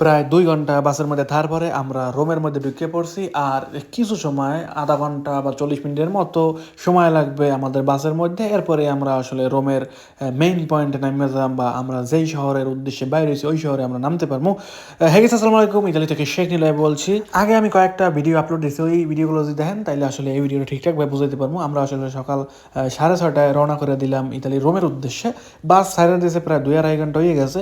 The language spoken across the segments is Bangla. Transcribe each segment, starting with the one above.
প্রায় দুই ঘণ্টা বাসের মধ্যে। তারপরে আমরা রোমের মধ্যে ঢুকে পড়ছি আর কিছু সময়, আধা ঘণ্টা বা চল্লিশ মিনিটের মতো সময় লাগবে আমাদের বাসের মধ্যে। এরপরে আমরা আসলে রোমের মেইন পয়েন্টে নামে যাম বা আমরা যেই শহরের উদ্দেশ্যে বাইরে হয়েছি ওই শহরে আমরা নামতে পারব। হেগিস আসসালামু আলাইকুম। ইতালি থেকে শেখ নিলাই বলছি। আগে আমি কয়েকটা ভিডিও আপলোড দিয়েছি। ওই ভিডিওগুলো যদি দেখেন তাহলে আসলে এই ভিডিওটা ঠিকঠাকভাবে বুঝাইতে পারব। আমরা আসলে সকাল সাড়ে ছটায় রওনা করে দিলাম ইতালি রোমের উদ্দেশ্যে। বাস সাইরেন দিয়েছে প্রায় দুই আড়াই ঘণ্টা হয়ে গেছে।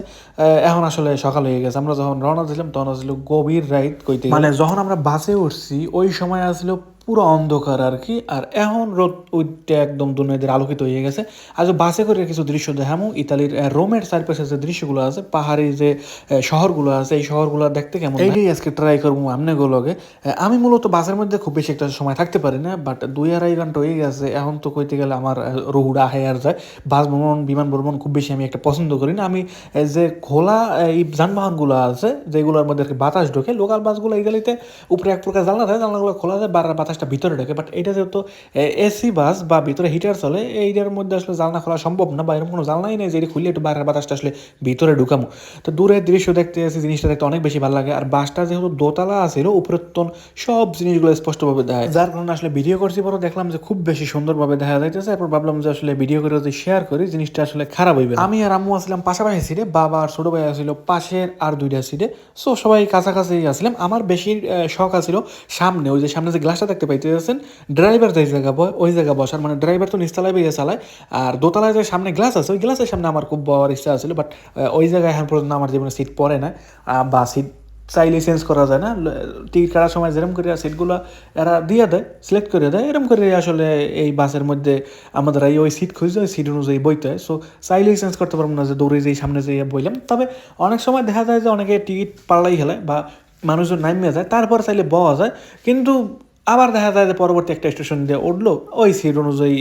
এখন আসলে সকাল হয়ে গেছে। আমরা যখন রওনা দিলাম, তখন আসলো গভীর রাইত কইতে। মানে যখন আমরা বাসে উঠছি, ওই সময় আসলে পুরো অন্ধকার আর কি। আর এখন রোদ উঠতে একদম দুনিয়াদের আলোকিত হয়ে গেছে। আর বাসে করে কিছু দৃশ্য দেখামু। ইতালির রোমের চারপাশে যে দৃশ্যগুলো আছে পাহাড়ি যে আহ, শহরগুলো আছে এই শহরগুলো দেখতে কেমন এইটাই আজকে ট্রাই করব আমনেগুলোকে আমি মূলত বাসের মধ্যে খুব বেশি একটা সময় থাকতে পারি না বাট দুই আড়াই ঘণ্টা হয়ে গেছে। এখন তো কইতে গেলে আমার আহ, রুহুডা আর যায়। বাস ভ্রমণ বিমান ভ্রমণ খুব বেশি আমি একটা পছন্দ করি না। আমি আহ, যে খোলা আহ, এই যানবাহনগুলো আছে যেগুলোর মধ্যে আর কি বাতাস ঢোকে লোকাল বাসগুলো ইতালিতে উপরে এক প্রকার জানলা থাকে জানলাগুলো খোলা যায় বারার বাতাসটা ভিতরে ঢোকে বাট এটা যেহেতু এসি বাস বা ভিতরে হিটার চলে, এইটার মধ্যে আসলে জানলা খোলা সম্ভব না বা এরকম কোনো জানলাই নেই যে এটা খুললে একটু বাইরের বাতাসটা আসলে ভিতরে ঢুকামো। তো দূরের দৃশ্য দেখতে আসি জিনিসটা দেখতে অনেক বেশি ভালো লাগে। আর বাসটা যেহেতু দোতলা আছিল, উপরের তন সব জিনিসগুলো স্পষ্টভাবে দেখা যায়। যার কারণে আসলে ভিডিও করছি পরে দেখলাম যে খুব বেশি সুন্দরভাবে দেখা যাইতেছে। এরপর ভাবলাম যে আসলে ভিডিও করে যদি শেয়ার করি, জিনিসটা আসলে খারাপ হইবে আমি আর আম্মু আসলাম পাশাপাশি সিটে বাবা আর ছোট ভাই আসছিল পাশের আর দুইটা সিটে সো সবাই কাছাকাছি আসলাম। আমার বেশি শখ আছিল সামনে, ওই যে সামনে যে গ্লাসটা দেখতে পাইতেছেন। ড্রাইভার যে জায়গা ওই জায়গা বসার মানে ড্রাইভার তো নিচতলায় বেরিয়ে চালায়, আর দোতলায় যে সামনে গ্লাস আছে, ওই গ্লাসের সামনে আমার খুব বড় ইচ্ছা আছিল বাট ওই জায়গায় এখন পর্যন্ত আমার জীবনে সিট পড়ে না। বা সিট চাইলে চেঞ্জ করা যায় না। টিকিট কাটার সময় যেরকম করে সিটগুলো এরা দিয়ে দেয় সিলেক্ট করে দেয় এরকম করে আসলে এই বাসের মধ্যে আমাদের এই ওই সিট খুঁজে, ওই সিট অনুযায়ী বইতে। হয় সো চাইলেই চেঞ্জ করতে পারব না যে দৌড়ে যেই সামনে যেয়ে বইলাম। তবে অনেক সময় দেখা যায় যে অনেকে টিকিট পাল্লাই খেলায় বা মানুষজন নামিয়ে যায়, তারপর চাইলে বওয়া যায়। কিন্তু আবার দেখা যায় যে পরবর্তী একটা স্টেশন দিয়ে উঠল, ওই সিট অনুযায়ী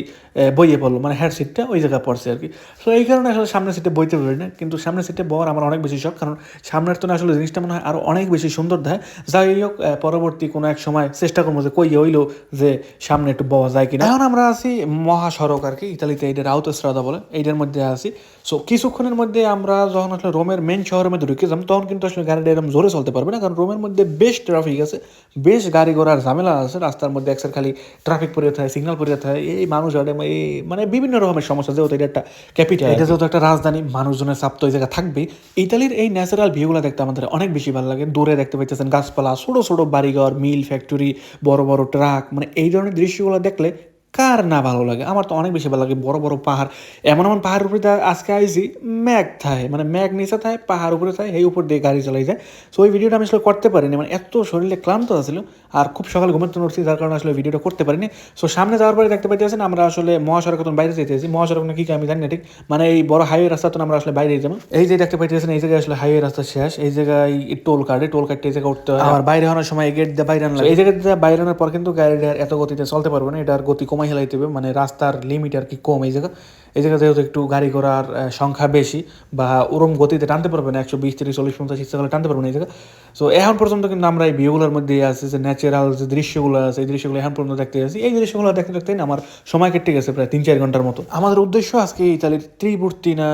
বইয়ে পড়ল মানে হেড সিটটা ওই জায়গায় পড়ছে আর কি। তো এই কারণে আসলে সামনের সিটে বইতে পারি না, কিন্তু সামনের সিটে বওয়ার আমার অনেক বেশি শখ, কারণ সামনের তো আসলে জিনিসটা মনে হয় আরও অনেক বেশি সুন্দর দেয় যাই হোক পরবর্তী কোনো এক সময় চেষ্টা করব যে কই হইল যে সামনে একটু বওয়া যায় কিনা। এখন আমরা আছি মহাসড়ক আর কি, ইতালিতে এইটার আউতস্রাদা বলে এইটার মধ্যে আছি। সো কিছুক্ষণের মধ্যে আমরা যখন আসলে রোমের মেন শহরের মধ্যে ঢুকে যাম তখন কিন্তু আসলে গাড়িটা এরকম জোরে চলতে পারবে না, কারণ রোমের মধ্যে বেশ ট্রাফিক আছে, বেশ গাড়ি ঘোড়ার ঝামেলা আছে। রাস্তার মধ্যে একসার খালি ট্রাফিক পড়ে থাকে সিগনাল পড়ে থাকে এই মানুষ এই মানে বিভিন্ন রকমের সমস্যা যেহেতু এটা একটা ক্যাপিটাল এটা যেহেতু একটা রাজধানী মানুষজনের চাপ তো জায়গা থাকবে। ইতালির এই ন্যাচারাল ভিউগুলো দেখতে আমাদের অনেক বেশি ভালো লাগে। দূরে দেখতে পাইতেছেন গাছপালা ছোটো ছোটো বাড়িঘর মিল ফ্যাক্টরি বড় বড় ট্রাক মানে এই ধরনের দৃশ্যগুলো দেখলে কার না ভালো লাগে? আমার তো অনেক বেশি ভালো লাগে বড় বড় পাহাড়। এমন এমন পাহাড়ের উপরে আজকে আইছি ম্যাগ থাকে মানে ম্যাগ নিচে থাকে পাহাড় উপরে থাকে এই উপর দিয়ে গাড়ি চালাই যায়। সো ওই ভিডিওটা আমি আসলে করতে পারিনি মানে এত শরীরে ক্লান্ত আছিল আর খুব সকালে ঘুমাতে উঠছি যার কারণে আসলে ভিডিওটা করতে পারিনি। সো সামনে যাওয়ার পরে দেখতে পাইতেছেন আমরা আসলে মহাসড়ক তখন বাইরে যেতে যেতেছি মহাসড়ক না কি আমি জানি না ঠিক মানে এই বড় হাইওয়ে রাস্তা তো আমরা আসলে বাইরে যাব। এই যে দেখতে পাইতেছেন এই জায়গায় আসলে হাইওয়ে রাস্তা শেষ এই জায়গায় টোল কাটে টোল কাটতে এই জায়গায় উঠতে হয়। আবার বাইরে হওয়ার সময় এই গেট দিয়ে বাইরে আনলাম এই জায়গায় বাইরে আনার পর কিন্তু গাড়িটা এত গতিতে চলতে পারবে না এটার গতি কমাই হেলাইতে হবে মানে রাস্তার লিমিট আর কি কম। এই জায়গা এই জায়গা যেহেতু একটু গাড়ি ঘোড়ার সংখ্যা বেশি বা ওরম গতিতে টানতে পারবে না, একশো বিশ, তিরিশ, চল্লিশ, পঞ্চাশ, ইচ্ছা টানতে পারবে না এই জায়গা। সো এখন পর্যন্ত কিন্তু আমরা এই ভিউগুলোর মধ্যে আছে, যে ন্যাচারাল যে দৃশ্যগুলো আছে, এই দৃশ্যগুলো এখন পর্যন্ত দেখতে আছি এই দৃশ্যগুলো দেখতে দেখতে না, আমার সময় কেটে গেছে প্রায় তিন চার ঘণ্টার মতো। আমাদের উদ্দেশ্য আজকে ইতালির ত্রিবর্তিনা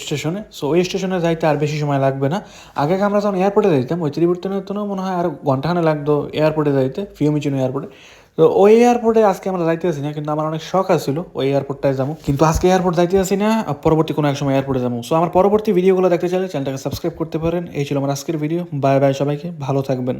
স্টেশনে। সো ওই স্টেশনে যাইতে আর বেশি সময় লাগবে না। আগে আমরা যখন এয়ারপোর্টে যাইতাম, ওই ত্রিবর্তিনার তো মনে হয় আর ঘন্টাখানে লাগতো এয়ারপোর্টে যাইতে ফিউমিচিনো এয়ারপোর্টে তো ওই এয়ারপোর্টে আজকে আমরা যাইতে আসি না, কিন্তু আমার অনেক শখ আছিল ওই এয়ারপোর্টটায় যাব। কিন্তু আজকে এয়ারপোর্ট যাইতে আসি না পরবর্তী কোনো এক সময় এয়ারপোর্টে যাব। সো আমার পরবর্তী ভিডিওগুলো দেখতে চাইলে চ্যানেলটাকে সাবস্ক্রাইব করতে পারেন। এই ছিল আমার আজকের ভিডিও বাই বাই সবাইকে। ভালো থাকবেন।